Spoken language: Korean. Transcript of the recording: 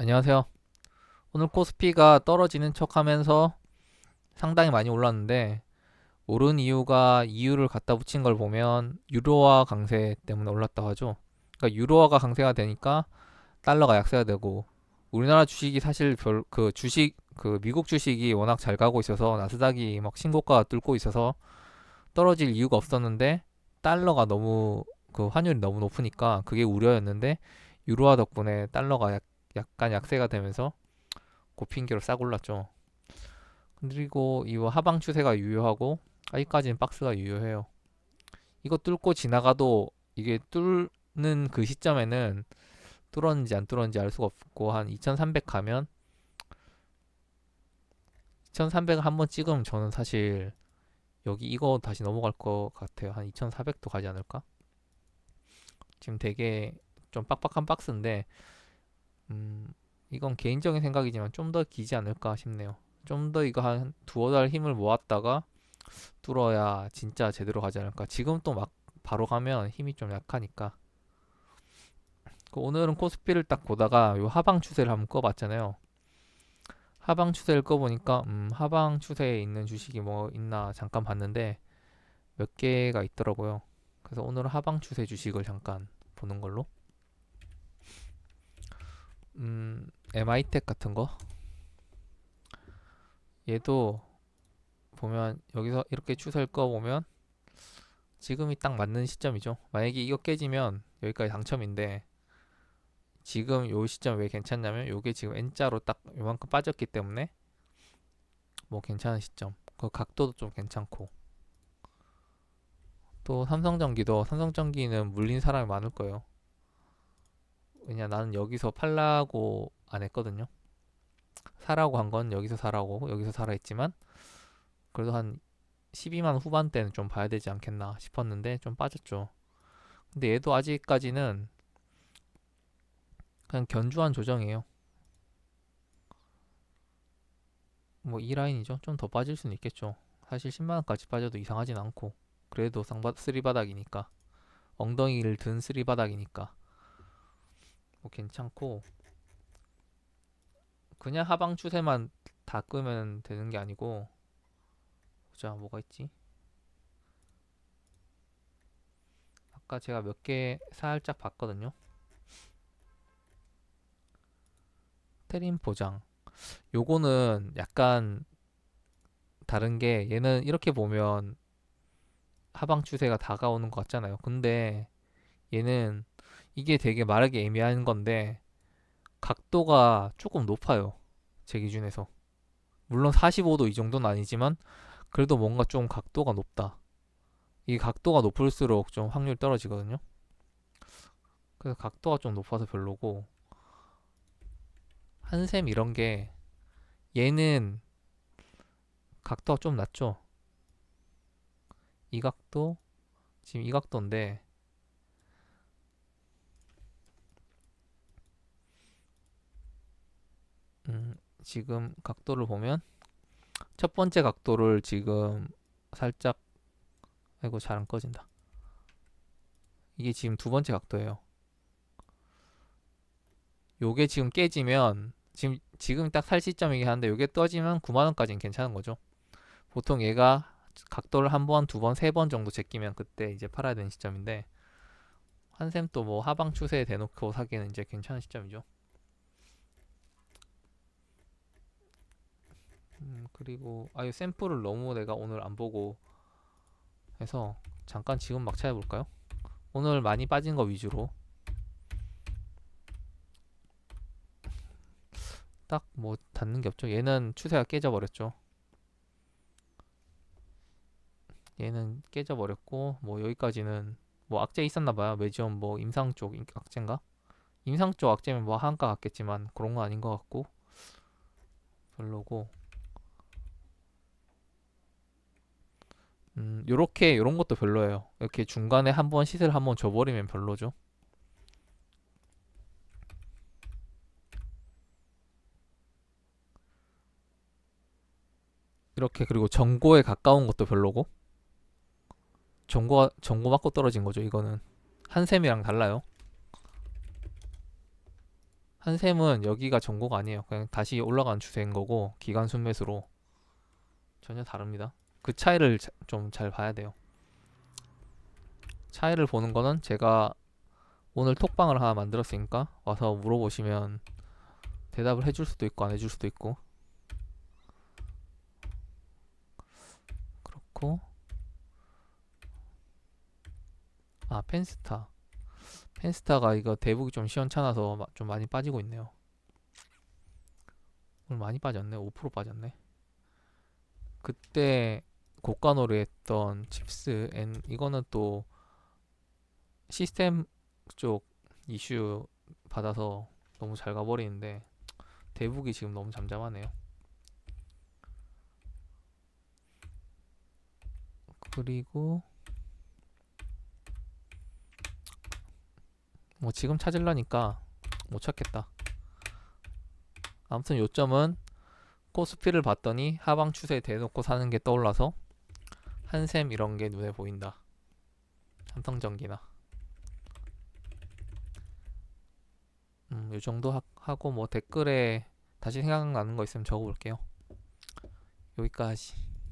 안녕하세요. 오늘 코스피가 떨어지는 척 하면서 상당히 많이 올랐는데, 오른 이유가 이유를 갖다 붙인 걸 보면 유로화 강세 때문에 올랐다고 하죠. 그러니까 유로화가 강세가 되니까 달러가 약세가 되고, 우리나라 주식이 사실 별, 그 주식, 그 미국 주식이 워낙 잘 가고 있어서 나스닥이 막 신고가 뚫고 있어서 떨어질 이유가 없었는데, 달러가 너무, 그 환율이 너무 높으니까 그게 우려였는데, 유로화 덕분에 달러가 약 약간 약세가 되면서 고핑계로 싹 올랐죠. 그리고 이 하방 추세가 유효하고 아직까지는 박스가 유효해요. 이거 뚫고 지나가도 이게 뚫는 그 시점에는 뚫었는지 안 뚫었는지 알 수가 없고 한 2300 가면 2300을 한번 찍으면 저는 사실 여기 이거 다시 넘어갈 것 같아요. 한 2400도 가지 않을까? 지금 되게 좀 빡빡한 박스인데 음, 이건 개인적인 생각이지만 좀 더 기지 않을까 싶네요. 좀 더 이거 한 두어 달 힘을 모았다가 뚫어야 진짜 제대로 가지 않을까. 지금 또 막 바로 가면 힘이 좀 약하니까. 그 오늘은 코스피를 딱 보다가 요 하방 추세를 한번 꺼봤잖아요. 하방 추세를 꺼보니까 음, 하방 추세에 있는 주식이 뭐 있나 잠깐 봤는데 몇 개가 있더라고요. 그래서 오늘은 하방 추세 주식을 잠깐 보는 걸로. 음, MI텍 같은 거 얘도 보면 여기서 이렇게 추세를 꺼 보면 지금이 딱 맞는 시점이죠. 만약에 이거 깨지면 여기까지 당첨인데 지금 요 시점 왜 괜찮냐면 요게 지금 N자로 딱 요만큼 빠졌기 때문에 뭐 괜찮은 시점. 그 각도도 좀 괜찮고 또 삼성전기도 삼성전기는 물린 사람이 많을 거예요. 왜냐 나는 여기서 팔라고 안 했거든요. 사라고 한 건 여기서 사라고 여기서 사라 했지만 그래도 한 12만 후반대는 좀 봐야 되지 않겠나 싶었는데 좀 빠졌죠. 근데 얘도 아직까지는 그냥 견주한 조정이에요. 뭐 이 라인이죠. 좀 더 빠질 수는 있겠죠. 사실 10만 원까지 빠져도 이상하진 않고 그래도 상바 쓰리 바닥이니까 엉덩이를 든 쓰리 바닥이니까 뭐 괜찮고 그냥 하방 추세만 다 끄면 되는 게 아니고 보자 뭐가 있지? 아까 제가 몇 개 살짝 봤거든요. 테린 포장. 요거는 약간 다른 게 얘는 이렇게 보면 하방 추세가 다가오는 것 같잖아요. 근데 얘는 이게 되게 말하기 애매한 건데 각도가 조금 높아요. 제 기준에서. 물론 45도 이 정도는 아니지만 그래도 뭔가 좀 각도가 높다. 이 각도가 높을수록 좀 확률 떨어지거든요. 그래서 각도가 좀 높아서 별로고 한샘 이런 게 얘는 각도가 좀 낮죠. 이 각도 지금 이 각도인데 음, 지금 각도를 보면 첫 번째 각도를 지금 살짝 아이고 잘 안 꺼진다. 이게 지금 두 번째 각도예요. 요게 지금 깨지면 지금 지금 딱 살 시점이긴 한데 요게 떠지면 9만 원까지는 괜찮은 거죠. 보통 얘가 각도를 한 번, 두 번, 세 번 정도 제끼면 그때 이제 팔아야 되는 시점인데 한샘 또 뭐 하방 추세에 대놓고 사기는 이제 괜찮은 시점이죠. 음, 그리고 아유 샘플을 너무 내가 오늘 안 보고 해서 잠깐 지금 막 찾아볼까요? 오늘 많이 빠진 거 위주로 딱 뭐 닿는 게 없죠. 얘는 추세가 깨져버렸죠. 얘는 깨져버렸고 뭐 여기까지는 뭐 악재 있었나 봐요. 매지엄 뭐 임상 쪽 악재인가? 임상 쪽 악재면 뭐 한가 같겠지만 그런 거 아닌 것 같고 별로고 음, 요렇게 요런 것도 별로예요. 이렇게 중간에 한번 시세를 한번 줘버리면 별로죠. 이렇게 그리고 정고에 가까운 것도 별로고 정고 정고 맞고 떨어진 거죠. 이거는 한샘이랑 달라요. 한샘은 여기가 전고가 아니에요. 그냥 다시 올라가는 추세인 거고 기간 순매수로 전혀 다릅니다. 그 차이를 좀 잘 봐야 돼요. 차이를 보는 거는 제가 오늘 톡방을 하나 만들었으니까 와서 물어보시면 대답을 해줄 수도 있고 안 해줄 수도 있고. 그렇고. 아 펜스타. 펜스타가 이거 대북이 좀 시원찮아서 마- 좀 많이 빠지고 있네요. 오늘 많이 빠졌네. 5% 빠졌네. 그때 고가 노래했던 칩스 N 이거는 또 시스템 쪽 이슈 받아서 너무 잘 가버리는데 대북이 지금 너무 잠잠하네요. 그리고 뭐 지금 찾으려니까 못 찾겠다. 아무튼 요점은 코스피를 봤더니 하방 추세 대놓고 사는 게 떠올라서 한샘 이런 게 눈에 보인다. 삼성전기나. 음, 요 정도 하, 하고 뭐 댓글에 다시 생각나는 거 있으면 적어볼게요. 여기까지.